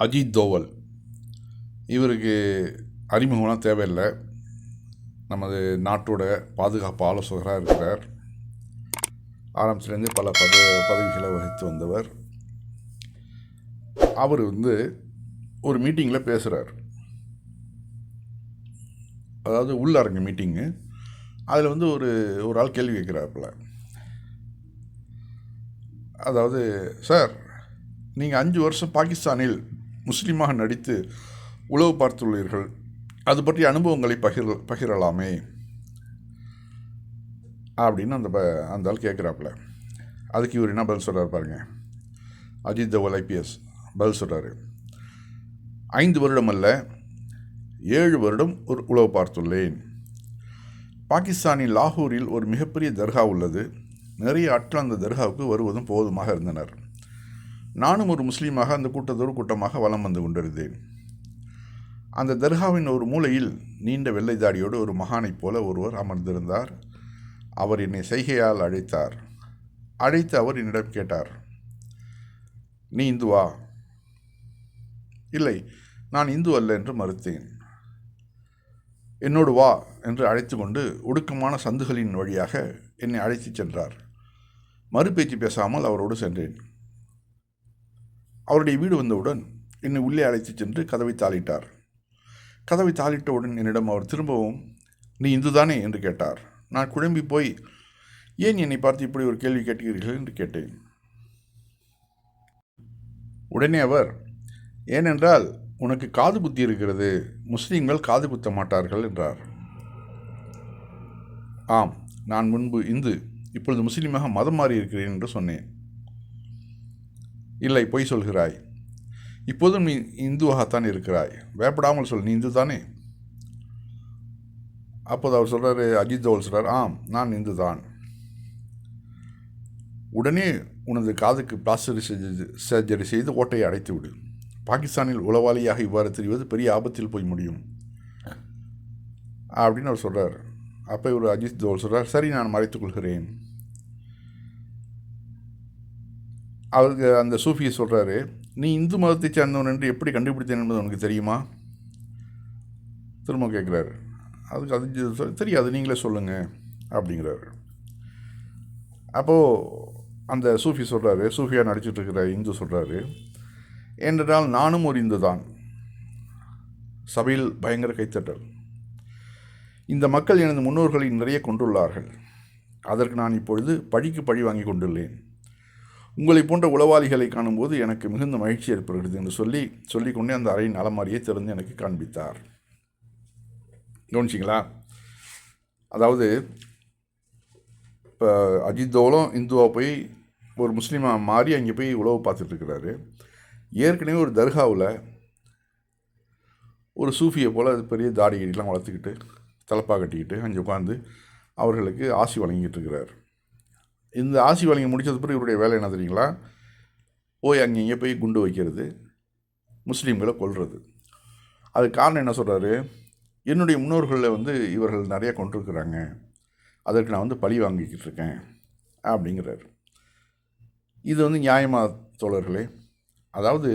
அஜித் தோவல். இவருக்கு அறிமுகம்லாம் தேவையில்லை. நமது நாட்டோட பாதுகாப்பு ஆலோசகராக இருக்கிறார். ஆரம்பத்துலேருந்து பல பத பதவிகளை வகித்து வந்தவர். அவர் வந்து ஒரு மீட்டிங்கில் பேசுகிறார் அதாவது உள்ளரங்க மீட்டிங்கு. அதில் வந்து ஒரு ஒரு ஆள் கேள்வி கேட்குறாப்புல அதாவது சார் நீங்கள் அஞ்சு வருஷம் பாகிஸ்தானில் முஸ்லீமாக நடித்து உளவு பார்த்துள்ளீர்கள். அது பற்றிய அனுபவங்களை பகிர் பகிரலாமே. அப்படின்னு அந்த ப- அந்த ஆள் கேட்குறாப்புல. அதுக்கு இவர் என்ன பதில் சொல்கிறார் பாருங்க. அஜித் தவல் ஐபிஎஸ் பதில் சொல்கிறாரு ஐந்து வருடம் அல்ல ஏழு வருடம் ஒரு உளவு பார்த்துள்ளேன். பாகிஸ்தானின் லாகூரில் ஒரு மிகப்பெரிய தர்கா உள்ளது. நிறைய ஆட்கள் அந்த தர்காவுக்கு வருவதும் போதுமாக இருந்தனர். நானும் ஒரு முஸ்லீமாக அந்த கூட்டத்தோடு கூட்டமாக வலம் வந்து கொண்டிருந்தேன். அந்த தர்காவின் ஒரு மூலையில் நீண்ட வெள்ளை தாடியோடு ஒரு மகானைப் போல ஒருவர் அமர்ந்திருந்தார். அவர் என்னை செய்கையால் அழைத்தார். அழைத்து அவர் என்னிடம் கேட்டார் நீ இந்துவா இல்லை நான் இந்து அல்ல என்று மறுத்தேன். என்னோடு வா என்று அழைத்து கொண்டு ஒடுக்கமான சந்துகளின் வழியாக என்னை அழைத்துச் சென்றார். மறுபேச்சு பேசாமல் அவரோடு சென்றேன். அவருடைய வீடு வந்தவுடன் என்னை உள்ளே அழைத்துச் சென்று கதவை தாளிட்டார். கதவை தாளிட்டவுடன் என்னிடம் அவர் திரும்பவும் நீ இந்துதானே? என்று கேட்டார். நான் குழம்பி போய் ஏன் என்னை பார்த்து இப்படி ஒரு கேள்வி கேட்கிறீர்கள்? என்று கேட்டேன். உடனே அவர் ஏனென்றால் உனக்கு காது குத்தி இருக்கிறது. முஸ்லீம்கள் காது குத்த மாட்டார்கள் என்றார். ஆம் நான் முன்பு இந்து இப்பொழுது முஸ்லீமாக மதம் மாறி இருக்கிறேன் என்று சொன்னேன். இல்லை பொய் சொல்கிறாய். இப்போதும் நீ இந்துவாகத்தான் இருக்கிறாய். வேப்படாமல் சொல் நீ இந்து தானே அப்போது அவர் சொல்கிறார் அஜித் தோல் சொல்கிறார் ஆம் நான் இந்து தான் உடனே உனது காதுக்கு பிளாஸ்டர் சர்ஜரி செய்து ஓட்டையை அடைத்து விடு. பாகிஸ்தானில் உளவாளியாக இவ்வாறு தெரிவது பெரிய ஆபத்தில் போய் முடியும். அப்படின்னு அவர் சொல்கிறார் அப்போ இவர் அஜித் தோல் சொல்கிறார் சரி நான் மறைத்துக்கொள்கிறேன் அவருக்கு அந்த சூஃபியை சொல்கிறாரு நீ இந்து மதத்தை சேர்ந்தவன் என்று எப்படி கண்டுபிடித்தேன் என்பது உனக்கு தெரியுமா? திரும்ப கேட்குறாரு அதுக்கு அது தெரியாது நீங்களே சொல்லுங்கள் அப்படிங்கிறாரு. அப்போது அந்த சூஃபி சொல்கிறாரு சூஃபியாக நடிச்சிட்ருக்கிற இந்து சொல்கிறாரு ஏனென்றால் நானும் ஒரு இந்து தான். சபையில் பயங்கர கைத்தட்டல். இந்த மக்கள் எனது முன்னோர்களை நிறைய கொண்டுள்ளார்கள். அதற்கு நான் இப்பொழுது பழிக்கு பழி வாங்கி கொண்டுள்ளேன். உங்களை போன்ற உளவாளிகளை காணும்போது எனக்கு மிகுந்த மகிழ்ச்சி ஏற்படுகிறது என்று சொல்லி சொல்லிக்கொண்டே அந்த அறையின் அலமாரியை திறந்து எனக்கு காண்பித்தார். கவனிச்சிங்களா? அதாவது இப்போ அஜித் தோலும் இந்துவா போய் ஒரு முஸ்லீமாக மாறி அங்கே போய் உழவு பார்த்துட்டு இருக்கிறாரு. ஏற்கனவே ஒரு தர்காவில் ஒரு சூஃபியை போல் அது பெரிய தாடி கடிலாம் வளர்த்துக்கிட்டு தலப்பா கட்டிக்கிட்டு அங்கே உட்காந்து அவர்களுக்கு ஆசி வழங்கிட்டு இருக்கிறார். இந்த ஆசி வழங்கி முடித்தது பிறகு இவருடைய வேலை என்ன தெரியுங்களா? போய் அங்கே இங்கே போய் குண்டு வைக்கிறது முஸ்லீம்களை கொள்வது அது காரணம் என்ன சொல்கிறாரு என்னுடைய முன்னோர்களில் வந்து இவர்கள் நிறைய கொண்டிருக்கிறாங்க. அதற்கு நான் வந்து பழி வாங்கிக்கிட்டு இருக்கேன் அப்படிங்கிறாரு. இது வந்து நியாயமா தோழர்களே? அதாவது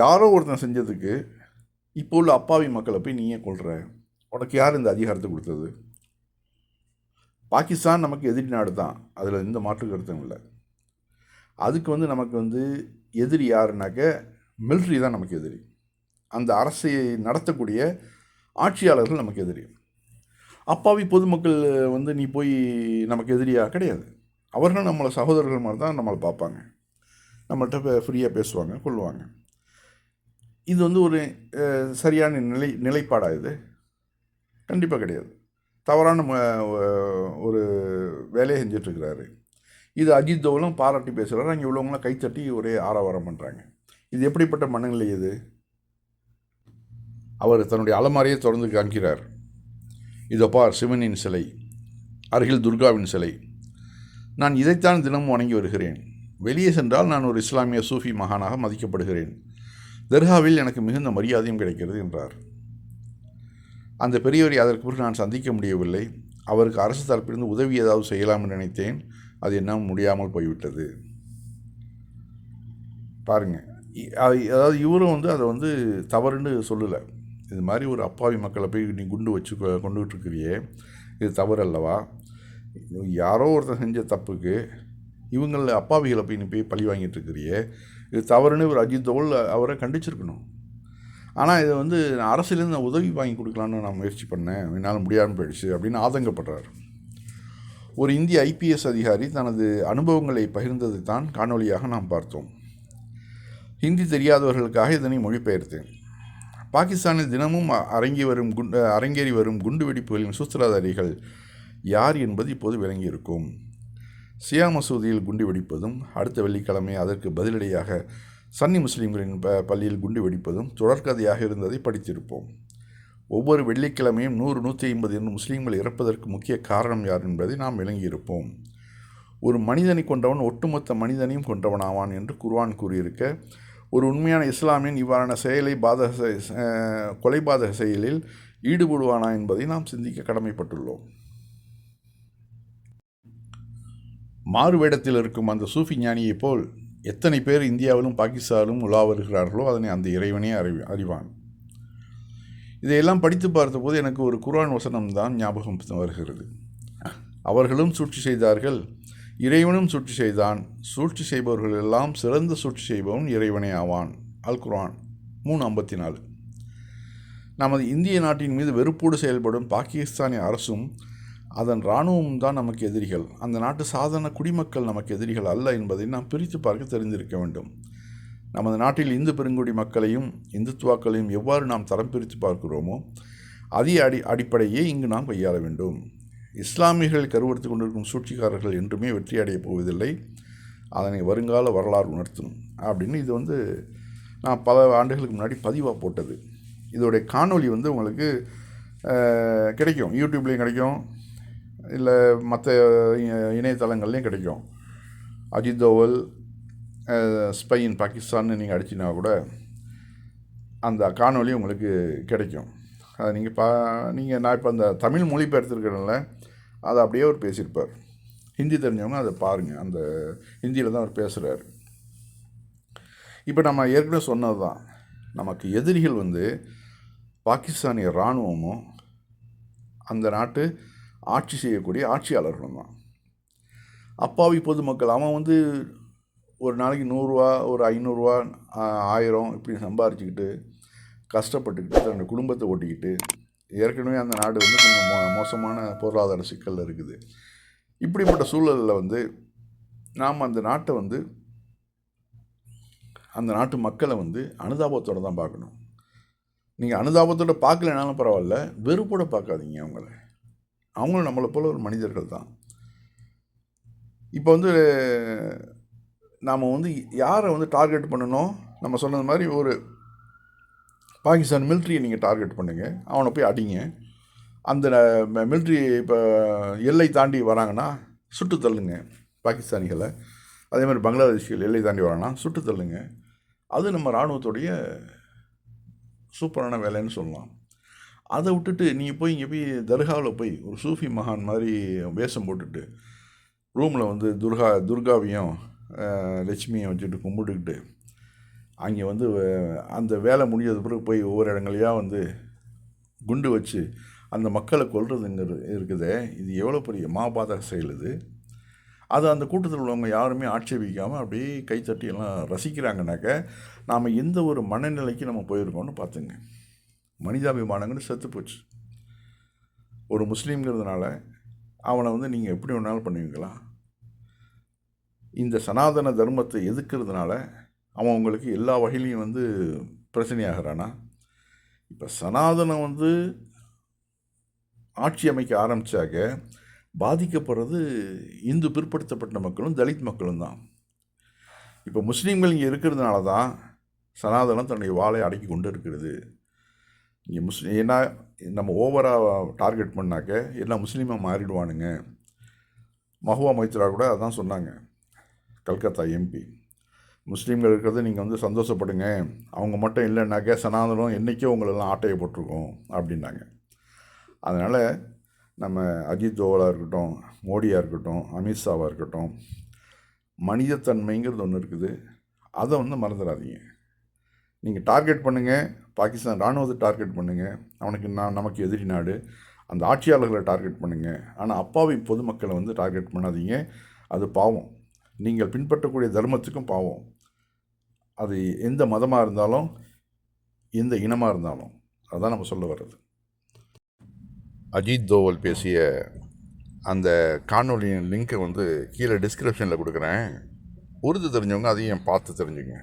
யாரோ ஒருத்தன் செஞ்சதுக்கு இப்போ உள்ள அப்பாவி மக்களை போய் நீயே கொள்கிற உனக்கு யார் இந்த அதிகாரத்தை கொடுத்தது? பாகிஸ்தான் நமக்கு எதிரி நாடு தான். அதில் எந்த மாற்று கருத்தும் இல்லை. அதுக்கு வந்து நமக்கு வந்து எதிரி யாருனாக்க மிலிட்ரி தான் நமக்கு எதிரி. அந்த அரசை நடத்தக்கூடிய ஆட்சியாளர்கள் நமக்கு எதிரி. அப்பாவி பொதுமக்கள் வந்து நீ போய் நமக்கு எதிரியாக கிடையாது. அவர்கள் நம்மளை சகோதரர்கள் மாதிரி தான் நம்மளை பார்ப்பாங்க. நம்மள்கிட்ட ஃப்ரீயாக பேசுவாங்க கொள்வாங்க இது வந்து ஒரு சரியான நிலை நிலைப்பாடாக இது? கண்டிப்பாக கிடையாது. தவறான ம- ஒரு வேலையை செஞ்சிட்ருக்கிறாரு. இது அஜித் தோவலும் பாராட்டி பேசுகிறாரு அங்கே உள்ளவங்களாம் கைத்தட்டி ஒரே ஆரவாரம் பண்ணுறாங்க இது எப்படிப்பட்ட மனநிலை இது? அவர் தன்னுடைய அலமாரியை தொடர்ந்து காண்கிறார். இதோ பார் சிவனின் சிலை அருகில் துர்காவின் சிலை. நான் இதைத்தான் தினமும் வணங்கி வருகிறேன். வெளியே சென்றால் நான் ஒரு இஸ்லாமிய சூஃபி மகானாக மதிக்கப்படுகிறேன். தர்காவில் எனக்கு மிகுந்த மரியாதையும் கிடைக்கிறது என்றார். அந்த பெரியவரை அதற்கு பிறகு நான் சந்திக்க முடியவில்லை. அவருக்கு அரசு தரப்பிலிருந்து உதவி ஏதாவது செய்யலாம் என்று நினைத்தேன். அது என்னால் முடியாமல் போய்விட்டது. பாருங்கள் அதாவது இவரும் வந்து அதை வந்து தவறுன்னு சொல்லலை. இது மாதிரி ஒரு அப்பாவி மக்களை போய் நீ குண்டு வச்சு கொ- கொண்டுகிட்டு இருக்கிறியே இது தவறு அல்லவா? யாரோ ஒருத்தர் செஞ்ச தப்புக்கு இவங்கள அப்பாவிகளை போய் நீ போய் பழி வாங்கிட்டு இருக்கிறியே. இது தவறுன்னு ஒரு அஜித் தோல் அவரை கண்டிச்சிருக்கணும். ஆனால் இதை வந்து நான் அரசியலேருந்து நான் உதவி வாங்கி கொடுக்கலான்னு நான் முயற்சி பண்ணேன். என்னால் முடியாமல் போயிடுச்சு அப்படின்னு ஆதங்கப்படுறார். ஒரு இந்திய ஐபிஎஸ் அதிகாரி தனது அனுபவங்களை பகிர்ந்ததை தான் காணொளியாக நாம் பார்த்தோம். ஹிந்தி தெரியாதவர்களுக்காக இதனை மொழிபெயர்த்தேன். பாகிஸ்தானில் தினமும் அரங்கி வரும் குண்டு அரங்கேறி வரும் குண்டு வெடிப்புகளின் சூத்திரதாரிகள் யார் என்பது இப்போது விளங்கியிருக்கும். சியா மசூதியில் குண்டு வெடிப்பதும் அடுத்த வெள்ளிக்கிழமை அதற்கு பதிலடியாக சன்னி முஸ்லீம்களின் ப பள்ளியில் குண்டு வெடிப்பதும் தொடர்கதையாக இருந்ததை படித்திருப்போம். ஒவ்வொரு வெள்ளிக்கிழமையும் நூறு நூற்றி ஐம்பது என்று முஸ்லீம்கள் இறப்பதற்கு முக்கிய காரணம் யார் என்பதை நாம் விளங்கியிருப்போம். ஒரு மனிதனை கொண்டவன் ஒட்டுமொத்த மனிதனையும் கொண்டவனாவான் என்று குர்வான் கூறியிருக்க ஒரு உண்மையான இஸ்லாமியன் இவ்வாறான செயலை பாதக கொலை பாதக செயலில் ஈடுபடுவானா என்பதை நாம் சிந்திக்க கடமைப்பட்டுள்ளோம். மாறுவேடத்தில் இருக்கும் அந்த சூஃபி ஞானியைப் போல் எத்தனை பேர் இந்தியாவிலும் பாகிஸ்தானிலும் உலா வருகிறார்களோ அதனை அந்த இறைவனே அறிவி அறிவான். இதையெல்லாம் படித்து பார்த்தபோது எனக்கு ஒரு குரான் வசனம் தான் ஞாபகம் வருகிறது. அவர்களும் சூழ்ச்சி செய்தார்கள் இறைவனும் சூழ்ச்சி செய்தான். சூழ்ச்சி செய்பவர்கள் எல்லாம் சிறந்த சூழ்ச்சி செய்பவன் இறைவனே ஆவான். அல் குர்ஆன் மூணு ஐம்பத்தி நாலு. நமது இந்திய நாட்டின் மீது வெறுப்போடு செயல்படும் பாகிஸ்தானிய அரசும் அதன் இராணுவம் தான் நமக்கு எதிரிகள். அந்த நாட்டு சாதாரண குடிமக்கள் நமக்கு எதிரிகள் அல்ல என்பதை நாம் பிரித்து பார்க்க தெரிந்திருக்க வேண்டும். நமது நாட்டில் இந்து பெருங்குடி மக்களையும் இந்துத்துவாக்களையும் எவ்வாறு நாம் தரம் பிரித்து பார்க்கிறோமோ அதே அடி அடிப்படையே இங்கு நாம் கையாள வேண்டும். இஸ்லாமியர்கள் கருவறுத்து கொண்டிருக்கும் சூழ்ச்சிக்காரர்கள் என்றுமே வெற்றி அடையப் போவதில்லை. அதனை வருங்கால வரலாறு உணர்த்தும். அப்படின்னு இது வந்து நான் பல ஆண்டுகளுக்கு முன்னாடி பதிவாக போட்டது. இதோடைய காணொளி வந்து உங்களுக்கு கிடைக்கும். யூடியூப்லேயும் கிடைக்கும். இல்லை மற்ற இணையதளங்கள்லேயும் கிடைக்கும். அஜித் தோவல் ஸ்பை இன் பாகிஸ்தான் நீங்கள் அடிச்சினா கூட அந்த காணொலி உங்களுக்கு கிடைக்கும். அதை நீங்கள் பா நீங்கள் நான் இப்போ அந்த தமிழ் மொழிபெயர்த்துருக்கேன்ல அதை அப்படியே அவர் பேசியிருப்பார். ஹிந்தி தெரிஞ்சவங்க அதை பாருங்கள் அந்த ஹிந்தியில் தான் அவர் பேசுகிறார் இப்போ நம்ம ஏற்கனவே சொன்னது தான் நமக்கு எதிரிகள் வந்து பாகிஸ்தானிய இராணுவமும் அந்த நாட்டு ஆட்சி செய்யக்கூடிய ஆட்சியாளர்களும்? தான் அப்பாவி பொதுமக்கள் அவன் வந்து ஒரு நாளைக்கு நூறுரூவா ஒரு ஐநூறுரூவா ஆயிரம் இப்படி சம்பாரிச்சுக்கிட்டு கஷ்டப்பட்டுக்கிட்டு தன்னுடைய குடும்பத்தை ஓட்டிக்கிட்டு ஏற்கனவே அந்த நாடு வந்து கொஞ்சம் மோ மோசமான பொருளாதார சிக்கலில் இருக்குது. இப்படிப்பட்ட சூழலில் வந்து நாம் அந்த நாட்டை வந்து அந்த நாட்டு மக்களை வந்து அனுதாபத்தோடு தான் பார்க்கணும். நீங்கள் அனுதாபத்தோட பார்க்கலனாலும் பரவாயில்ல வெறுப்போடு பார்க்காதீங்க அவங்கள. அவங்களும் நம்மளை போல ஒரு மனிதர்கள் தான். இப்போ வந்து நாம் வந்து யாரை வந்து டார்கெட் பண்ணணும்? நம்ம சொன்னது மாதிரி ஒரு பாகிஸ்தான் மிலிட்ரியை நீங்கள் டார்கெட் பண்ணுங்க. அவனை போய் அடிங்க. அந்த மிலிட்ரி இப்போ எல்லை தாண்டி வராங்கன்னா சுட்டு தள்ளுங்க பாகிஸ்தானிகளை. அதே மாதிரி பங்களாதேஷிகள் எல்லை தாண்டி வராங்கன்னா சுட்டு தள்ளுங்க. அது நம்ம இராணுவத்துடைய சூப்பரான வேலைன்னு சொல்லலாம். அதை விட்டுட்டு நீங்கள் போய் இங்கே போய் தர்காவில் போய் ஒரு சூஃபி மகான் மாதிரி வேஷம் போட்டுட்டு ரூமில் வந்து துர்கா துர்காவையும் லட்சுமியும் வச்சுட்டு கும்பிட்டுக்கிட்டு அங்கே வந்து அந்த வேலை முடிஞ்சது பிறகு போய் ஒவ்வொரு இடங்களையாக வந்து குண்டு வச்சு அந்த மக்களை கொல்றதுங்கிறது இருக்குதே. இது எவ்வளோ பெரிய மாபாதக செயல் இது. அது அந்த கூட்டத்தில் உள்ளவங்க யாருமே ஆட்சேபிக்காமல் அப்படியே கைத்தட்டி எல்லாம் ரசிக்கிறாங்கனாக்க நாம் எந்த ஒரு மனநிலைக்கு நம்ம போயிருக்கோம்னு பார்த்துங்க. மனிதாபிமானங்கள் செத்து போச்சு. ஒரு முஸ்லீம்ங்கிறதுனால அவனை வந்து நீங்கள் எப்படி வேணாலும் பண்ணுவீங்களா இந்த சனாதன தர்மத்தை எதுக்கிறதுனால அவன் உங்களுக்கு எல்லா வகையிலையும் வந்து பிரச்சனையாகிறானா? இப்போ சனாதனம் வந்து ஆட்சி அமைக்க ஆரம்பித்தாக்க பாதிக்கப்படுறது இந்து பிற்படுத்தப்பட்ட மக்களும் தலித் மக்களும் தான். இப்போ முஸ்லீம்கள் இங்கே இருக்கிறதுனால தான் சனாதனம் தன்னுடைய வாளை அடக்கி கொண்டு இருக்கிறது. இங்கே முஸ்லீம் ஏன்னா நம்ம ஓவராக டார்கெட் பண்ணாக்க எல்லாம் முஸ்லீமாக மாறிடுவானுங்க. மஹுவா மைத்ரா கூட அதான் சொன்னாங்க. கல்கத்தா எம்பி முஸ்லீம்கள் இருக்கிறது நீங்கள் வந்து சந்தோஷப்படுங்க. அவங்க மட்டும் இல்லைன்னாக்க சனாதனம் என்றைக்கோ உங்களெல்லாம் ஆட்டையை போட்டிருக்கோம் அப்படின்னாங்க. அதனால் நம்ம அஜித் தோவலாக இருக்கட்டும் மோடியாக இருக்கட்டும் அமித்ஷாவாக இருக்கட்டும் மனிதத்தன்மைங்கிறது ஒன்று இருக்குது. அதை வந்து மறந்துடாதீங்க நீங்கள் டார்கெட் பண்ணுங்கள் பாகிஸ்தான் இராணுவத்தை டார்கெட் பண்ணுங்கள் அவனுக்கு நான் நமக்கு எதிரி நாடு. அந்த ஆட்சியாளர்களை டார்கெட் பண்ணுங்கள் ஆனால் அப்பாவி பொதுமக்களை வந்து டார்கெட் பண்ணாதீங்க. அது பாவம். நீங்கள் பின்பற்றக்கூடிய தர்மத்துக்கும் பாவம். அது எந்த மதமாக இருந்தாலும் எந்த இனமாக இருந்தாலும். அதுதான் நம்ம சொல்ல வர்றது. அஜித் தோவல் பேசிய அந்த காணொலியின் லிங்க்கை வந்து கீழே டிஸ்கிரிப்ஷனில் கொடுக்குறேன். உருது தெரிஞ்சவங்க அதையும் பார்த்து தெரிஞ்சுங்க.